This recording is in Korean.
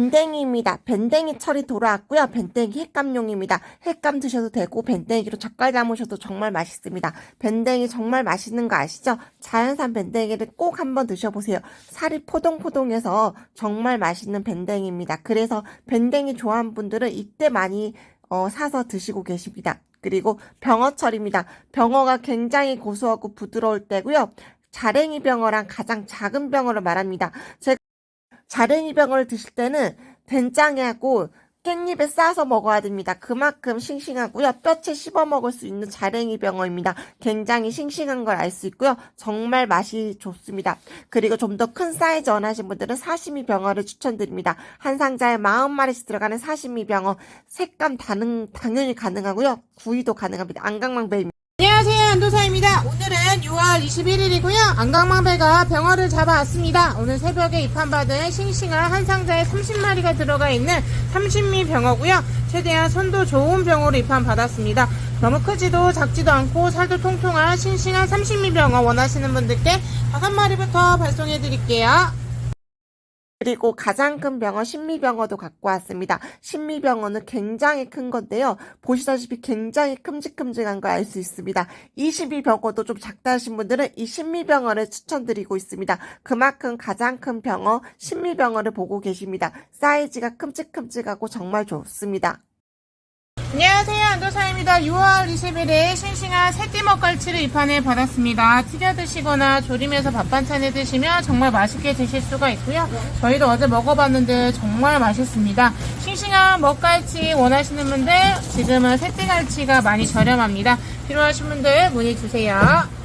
밴댕이입니다. 밴댕이 철이 돌아왔고요. 밴댕이 햇감용입니다. 햇감 드셔도 되고 밴댕이로 젓갈 담으셔도 정말 맛있습니다. 밴댕이 정말 맛있는 거 아시죠? 자연산 밴댕이를 꼭 한번 드셔보세요. 살이 포동포동해서 정말 맛있는 밴댕이입니다. 그래서 밴댕이 좋아하는 분들은 이때 많이 어, 사서 드시고 계십니다. 그리고 병어철입니다. 병어가 굉장히 고소하고 부드러울 때고요. 자랭이 병어랑 가장 작은 병어를 말합니다. 제가 자랭이 병어를 드실 때는 된장하고 깻잎에 싸서 먹어야 됩니다. 그만큼 싱싱하고요. 뼈채 씹어 먹을 수 있는 자랭이 병어입니다. 굉장히 싱싱한 걸 알 수 있고요. 정말 맛이 좋습니다. 그리고 좀 더 큰 사이즈 원하시는 분들은 사시미 병어를 추천드립니다. 한 상자에 40마리씩 들어가는 사시미 병어. 색감 다능, 당연히 가능하고요. 구이도 가능합니다. 안강망배입니다. 안녕하세요. 안도사입니다. 오늘은 6월 21일이고요. 안강망배가 병어를 잡아왔습니다. 오늘 새벽에 입항받은 싱싱한 한 상자에 30마리가 들어가 있는 삼신미 병어고요. 최대한 손도 좋은 병어로 입항받았습니다. 너무 크지도 작지도 않고 살도 통통한 싱싱한 삼신미 병어 원하시는 분들께 5마리부터 발송해 드릴게요 그리고 가장 큰 병어 신미병어도 갖고 왔습니다. 신미병어는 굉장히 큰 건데요. 보시다시피 굉장히 큼직큼직한 걸 알 수 있습니다. 이 신미병어도 좀 작다 하신 분들은 이 신미병어를 추천드리고 있습니다. 그만큼 가장 큰 병어 신미병어를 보고 계십니다. 사이즈가 큼직큼직하고 정말 좋습니다. 안녕하세요. 안도사입니다. 6월 20일에 싱싱한 새띠먹 갈치를 입안에 받았습니다. 튀겨 드시거나 조림해서 밥 반찬에 드시면 정말 맛있게 드실 수가 있고요. 저희도 어제 먹어봤는데 정말 맛있습니다. 싱싱한 먹갈치 원하시는 분들 지금은 새띠갈치가 많이 저렴합니다. 필요하신 분들 문의 주세요